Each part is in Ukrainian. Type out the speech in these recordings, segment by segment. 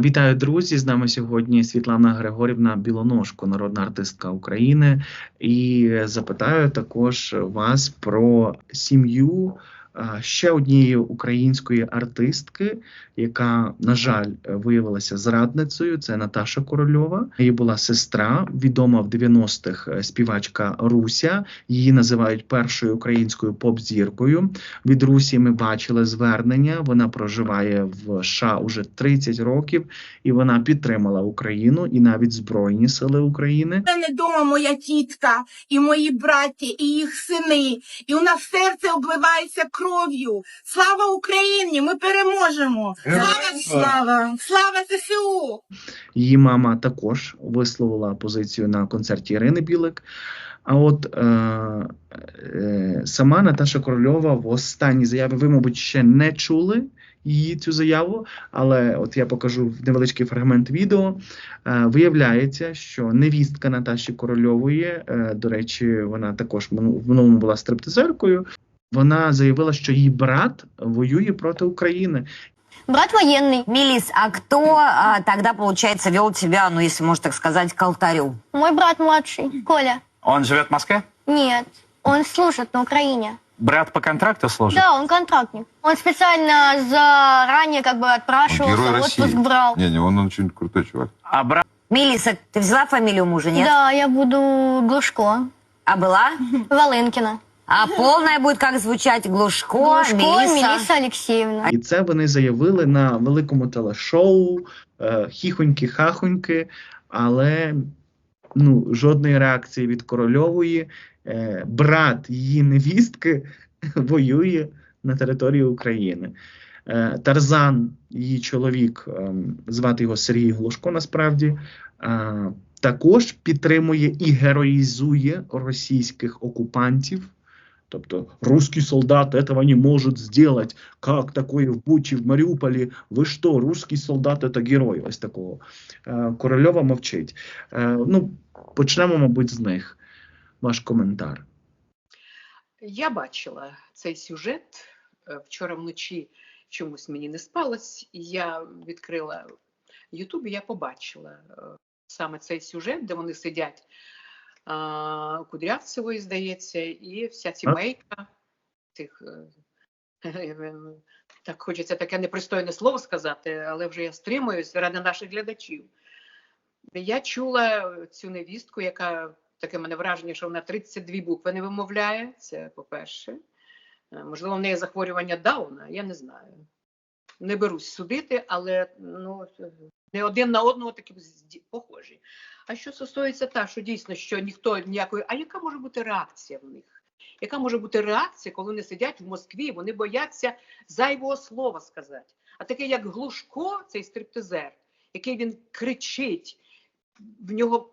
Вітаю, друзі! З нами сьогодні Світлана Григорівна Білоножко, народна артистка України. І запитаю також вас про сім'ю ще однієї української артистки, яка, на жаль, виявилася зрадницею. Це Наташа Корольова. Її була сестра, відома в 90-х е, співачка Руся. Її називають першою українською поп-зіркою. Від Русі ми бачили звернення. Вона проживає в США уже 30 років, і вона підтримала Україну і навіть Збройні Сили України. У мене вдома моя тітка і мої браття, і їх сини. І у нас серце обливається кров'ю. Слава Україні! Ми переможемо! Слава, слава! Слава ЗСУ! Її мама також висловила позицію на концерті Ірини Білик. А от е, е, сама Наташа Корольова в останній заяві, ви, мабуть, ще не чули її цю заяву, але от я покажу невеличкий фрагмент відео. Е, виявляється, що невістка Наташі Корольової, е, до речі, вона також в в минулому була стриптизеркою. Вона заявила, що її брат воює проти України. Брат военный. Милис, а кто а, тогда, получается, вел тебя, ну, если можно так сказать, к алтарю? Мой брат младший, Коля. Он живет в Москве? Нет, он служит на Украине. Брат по контракту служит? Да, он контрактник. Он специально заранее как бы отпрашивался, Герой отпуск России. брал. Не, не, он очень крутой чувак. А брат Милиса, ты взяла фамилию мужа, нет? Да, я буду Глушко. А была? Волынкина. А полная будет как звучать? Глушко, Глушко Мелисса? Мелисса Алексеевна. І це вони заявили на великому телешоу, е, хіхоньки-хахоньки, але ну, жодної реакції від корольової. Е, брат її невістки воює на території України. Е, Тарзан, її чоловік, ем, звати його Сергій Глушко, насправді. е, Також підтримує і героїзує російських окупантів. Тобто русский солдат этого не может сделать. Как такое в Бучі, в Маріуполі? Ви що, русский солдат це герой? Ось такого. Е, Корольова мовчить. Е, ну, почнемо, мабуть, з них. Ваш коментар. Я бачила цей сюжет е, вчора вночі. Чомусь мені не спалось, я відкрила Ютуб, я побачила саме цей сюжет, де вони сидять Кудрявцевої, здається, і вся сімейка цих. е, Так хочеться таке непристойне слово сказати, але вже я стримуюсь ради наших глядачів. Я чула цю невістку, яка таке мене враження, що вона 32 букви не вимовляє. Це по-перше. Е, Можливо, в неї захворювання Дауна, я не знаю. Не берусь судити, але ну, не один на одного такі похожі. А що стосується та, що дійсно, що ніхто ніякої. А яка може бути реакція в них? Яка може бути реакція, коли вони сидять в Москві, вони бояться зайвого слова сказати? А таке, як Глушко, цей стриптизер, який він кричить, в нього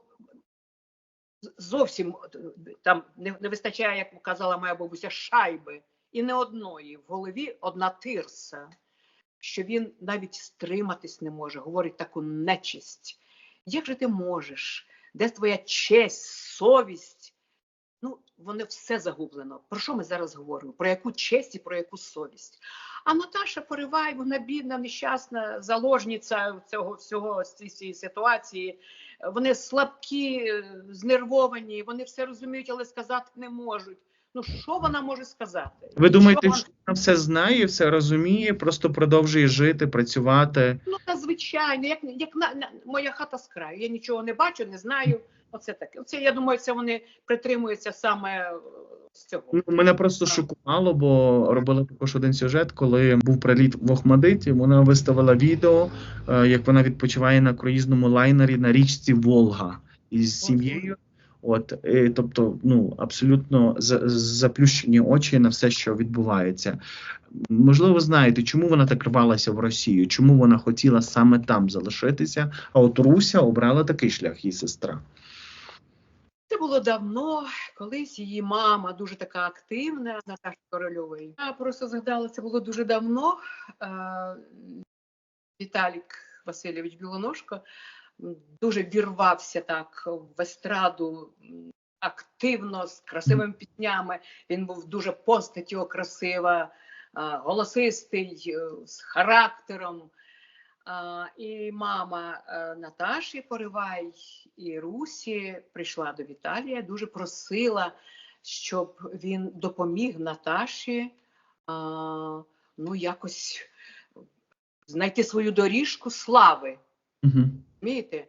зовсім там не, не вистачає, як казала моя бабуся, шайби і не одної. В голові одна тирса, що він навіть стриматись не може, говорить таку нечисть. Як же ти можеш? Де твоя честь, совість? Ну, воно все загублено. Про що ми зараз говоримо? Про яку честь і про яку совість? А Наташа Поривай, вона бідна, нещасна заложниця цього всього цієї ситуації. Вони слабкі, е, знервовані, вони все розуміють, але сказати не можуть. Ну що вона може сказати? Ви думаєте, Що що вона все знає, все розуміє, просто продовжує жити, працювати? Ну, та звичайно, як, як на, на, моя хата з краю. Я нічого не бачу, не знаю. Оце таке. Оце, я думаю, це вони притримуються саме е, з цього. Ну, мене просто шокувало, бо робила також один сюжет, коли був приліт в Охмадиті. Вона виставила відео, е, як вона відпочиває на круїзному лайнері на річці Волга із сім'єю. От, е, тобто, ну абсолютно за- заплющені очі на все, що відбувається. Можливо, знаєте, чому вона так рвалася в Росію, чому вона хотіла саме там залишитися. А от Руся обрала такий шлях, її сестра. Це було давно, колись її мама дуже така активна, Наташа Корольової. Я просто згадала, це було дуже давно. Е, Віталік Васильович Білоножко дуже вірвався так в естраду активно, з красивими піснями. Він був дуже постаттю красива, голосистий, е, з характером. І мама е, Наташі Поривай і Русі прийшла до Віталія, дуже просила, щоб він допоміг Наташі ну, якось знайти свою доріжку слави. Угу. Розумієте?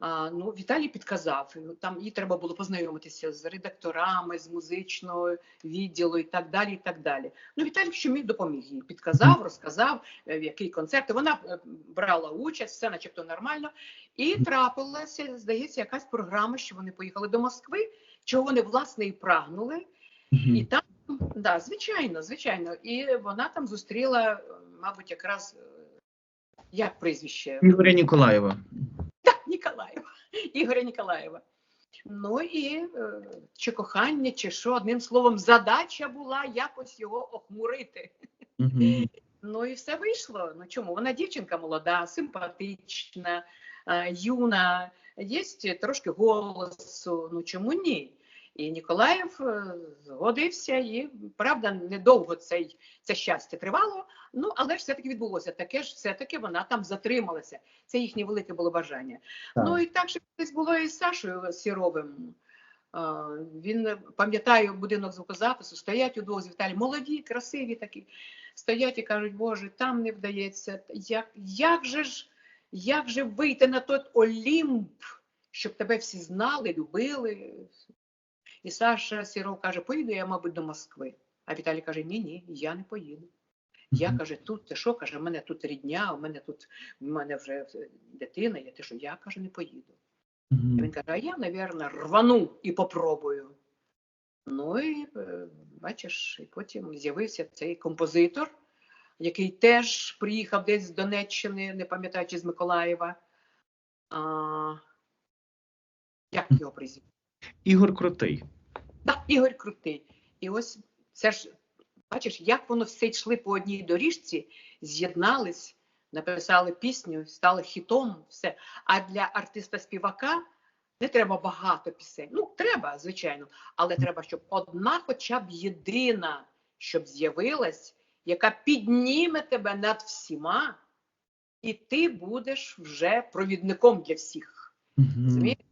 А, ну, Віталій підказав, там їй треба було познайомитися з редакторами, з музичного відділу і так далі. і так далі. Ну, Віталій, що міг допоміг їй, підказав, розказав, е, в який концерт. Вона е, брала участь, все начебто нормально. І трапилася, здається, якась програма, що вони поїхали до Москви, чого вони, власне, і прагнули. І там, да, звичайно, звичайно. І вона там зустріла, е, мабуть, якраз як прізвище? Ігоря Ніколаєва. Ігоря Ніколаєва. Ну і е, чи кохання, чи що, одним словом, задача була якось його охмурити. Угу. Ну і все вийшло. Ну чому? Вона дівчинка молода, симпатична, е, юна, є трошки голосу. Ну чому ні? І Ніколаєв е, згодився, і правда, недовго цей, це щастя тривало. Ну але ж все-таки відбулося. Таке ж все-таки вона там затрималася. Це їхнє велике було бажання. Так. Ну і так же колись було і з Сашою Сіровим. Він пам'ятаю будинок звукозапису, стоять удвох з Віталієм, молоді, красиві такі. Стоять і кажуть, Боже, там не вдається. Як, як же ж як же вийти на той Олімп, щоб тебе всі знали, любили? І Саша Сіров каже, поїду я, мабуть, до Москви. А Віталій каже: Ні, ні, я не поїду. Я каже, тут ти що? каже, в мене тут рідня, у мене тут в мене вже дитина. Я ти що, я каже, не поїду. І він каже, а я, напевно, рвану і попробую. Ну і е, бачиш, і потім з'явився цей композитор, який теж приїхав десь з Донеччини, не пам'ятаю, чи з Миколаєва. А, як його прізвище? Ігор Крутий. Так, Ігор Крутий. І ось це ж, бачиш, як воно все йшли по одній доріжці, з'єднались, написали пісню, стали хітом, все. А для артиста-співака не треба багато пісень. Ну, треба, звичайно, але треба, щоб одна, хоча б єдина, щоб з'явилась, яка підніме тебе над всіма, і ти будеш вже провідником для всіх. Мгм. Розумієте?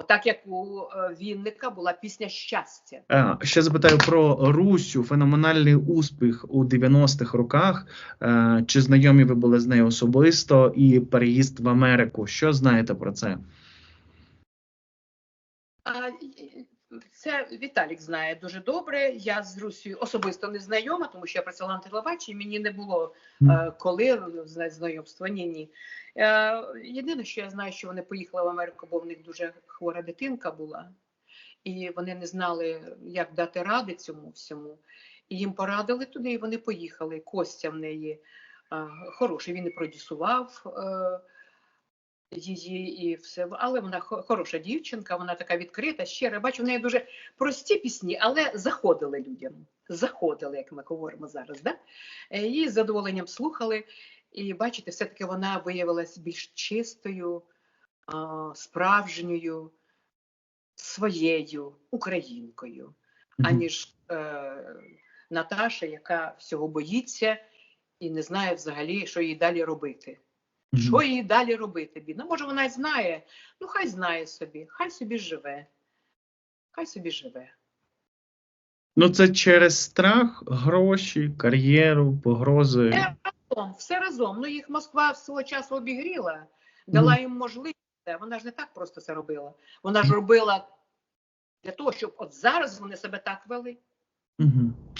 Отак як у е, Вінника була пісня щастя. А, ще запитаю про Русю. Феноменальний успіх у 90-х роках. Е, Чи знайомі ви були з нею особисто і переїзд в Америку? Що знаєте про це? Це Віталік знає дуже добре. Я з Русією особисто не знайома, тому що я працювала на телебаченні, мені не було е, коли знайомства. Ні, ні. Е, єдине, що я знаю, що вони поїхали в Америку, бо в них дуже хвора дитинка була, і вони не знали, як дати ради цьому всьому. І їм порадили туди, і вони поїхали. Костя в неї е, хороший, він і продюсував. Е, її і все. Але вона хороша дівчинка, вона така відкрита, щира. Бачу, в неї дуже прості пісні, але заходили людям. Заходили, як ми говоримо зараз. Да? Її з задоволенням слухали. І бачите, все-таки вона виявилась більш чистою, справжньою, своєю українкою, аніж е, Наташа, яка всього боїться і не знає взагалі, що їй далі робити. Що їй далі робити? Бідна? Може, вона й знає. Ну, хай знає собі, хай собі живе. Хай собі живе. Ну, це через страх, гроші, кар'єру, погрози. Все разом, все разом. Ну, їх Москва свого часу обігріла, дала їм можливість. Вона ж не так просто це робила. Вона ж робила для того, щоб от зараз вони себе так вели.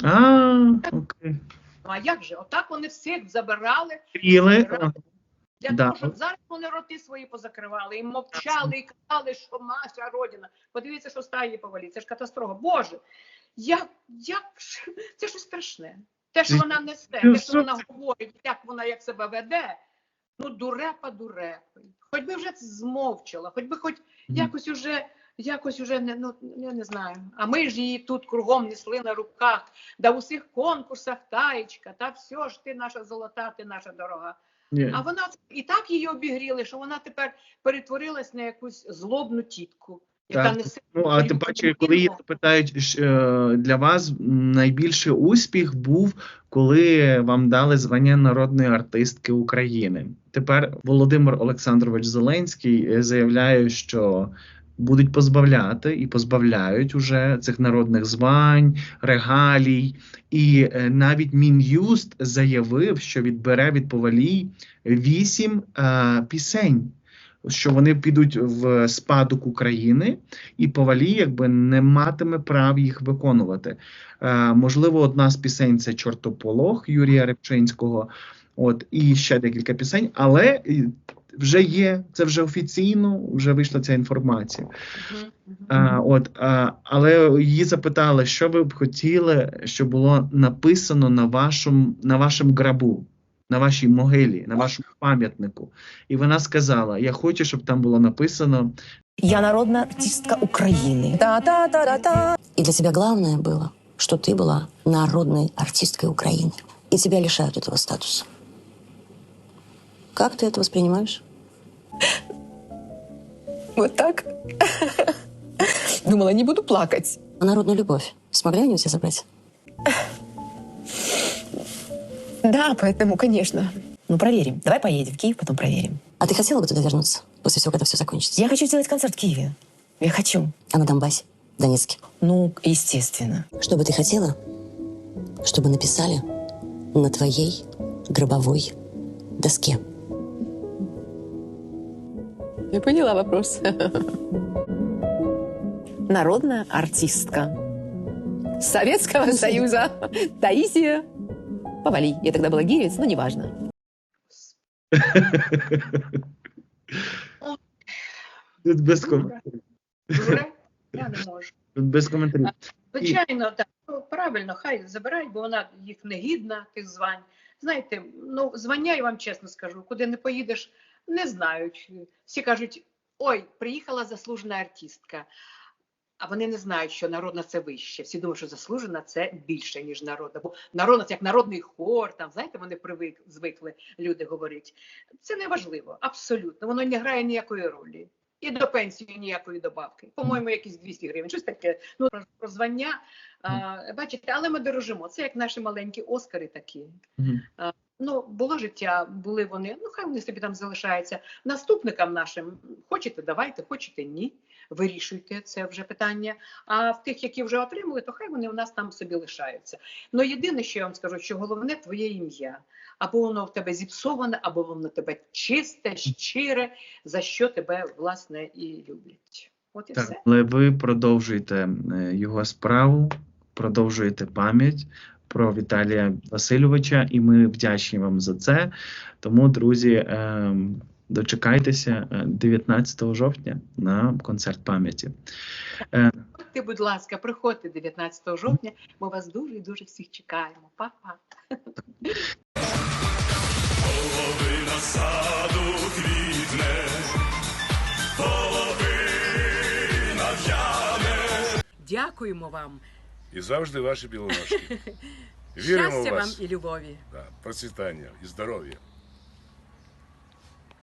А, окей. Ну а як же? Отак вони всіх забирали Кріли. для Да. того, щоб зараз вони роти свої позакривали і мовчали, і казали, що наша родина. Подивіться, що стає повалі. Це ж катастрофа. Боже, як, як це ж страшне. Те, що вона несе, те, що вона говорить, як вона як себе веде. Ну, дурепа, дурепа. Хоч би вже змовчала, хоч би хоч якось уже, якось уже не, ну, я не знаю. А ми ж її тут кругом несли на руках, да в усіх конкурсах таєчка, та все ж ти наша золота, ти наша дорога. Ні. А вона і так її обігріли, що вона тепер перетворилась на якусь злобну тітку. Яка несе Ну, а тим паче, коли ж, е, для вас найбільший успіх був, коли вам дали звання народної артистки України. Тепер Володимир Олександрович Зеленський е, заявляє, що будуть позбавляти і позбавляють уже цих народних звань, регалій. І е, навіть Мін'юст заявив, що відбере від повалій вісім е, пісень. Що вони підуть в спадок України, і Повалій якби не матиме прав їх виконувати. Е, можливо, одна з пісень це Чортополох Юрія Репчинського, от і ще декілька пісень, але е, вже є, це вже офіційно, вже вийшла ця інформація. А, от, а, але її запитали, що ви б хотіли, щоб було написано на вашому на вашому грабу, на вашій могилі, на вашому пам'ятнику. І вона сказала: Я хочу, щоб там було написано Я народная артистка Украины. Та-та-та-та-та. И для тебя главное было, что ты была народной артисткой Украины. И тебя лишают этого статуса. Как ты это воспринимаешь? Вот так. Думала, не буду плакать. А народную любовь смогли они у тебя забрать? Да, поэтому, конечно. Ну, проверим. Давай поедем в Киев, потом проверим. А ты хотела бы туда вернуться после всего, когда все закончится? Я хочу сделать концерт в Киеве. Я хочу. А на Донбассе? В Донецке? Ну, естественно. Что бы ты хотела, чтобы написали на твоей гробовой доске? Я поняла вопрос. Народная артистка Советского Союза Таисия Повали. Я тогда была гирец, но неважно. тут без коментарів. Я не можу. Тут без коментарів. Звичайно, так ну, правильно, хай забирають, бо вона їх не гідна, тих звань. Знаєте, ну звання, я вам чесно скажу, куди не поїдеш, не знають. Всі кажуть: ой, приїхала заслужена артистка. А вони не знають, що народна це вище. Всі думають, що заслужена це більше, ніж народна. Бо народна це як народний хор, там знаєте, вони привик, звикли люди говорять. Це не важливо, абсолютно. Воно не грає ніякої ролі. І до пенсії ніякої добавки. По-моєму, якісь 200 гривень. Щось таке. Ну про- про звання. А, бачите, але ми дорожимо. Це як наші маленькі Оскари такі. Мгм. Ну, було життя, були вони. Ну, хай вони собі там залишаються. Наступникам нашим хочете, давайте, хочете, ні. Вирішуйте це вже питання. А в тих, які вже отримали, то хай вони у нас там собі лишаються. Ну єдине, що я вам скажу, що головне твоє ім'я. Або воно в тебе зіпсоване, або воно в тебе чисте, щире, за що тебе власне і люблять. От і Так, все. але ви продовжуєте е, його справу, продовжуєте пам'ять про Віталія Васильовича, і ми вдячні вам за це. Тому, друзі, е, дочекайтеся е, 19 жовтня на концерт пам'яті. Приходьте, будь ласка, приходьте 19 жовтня. Ми вас дуже і дуже всіх чекаємо. Па-па. Дякуємо вам. І завжди ваші білоножки. Віримо Щастя вам вас. і любові. Да, процвітання і здоров'я.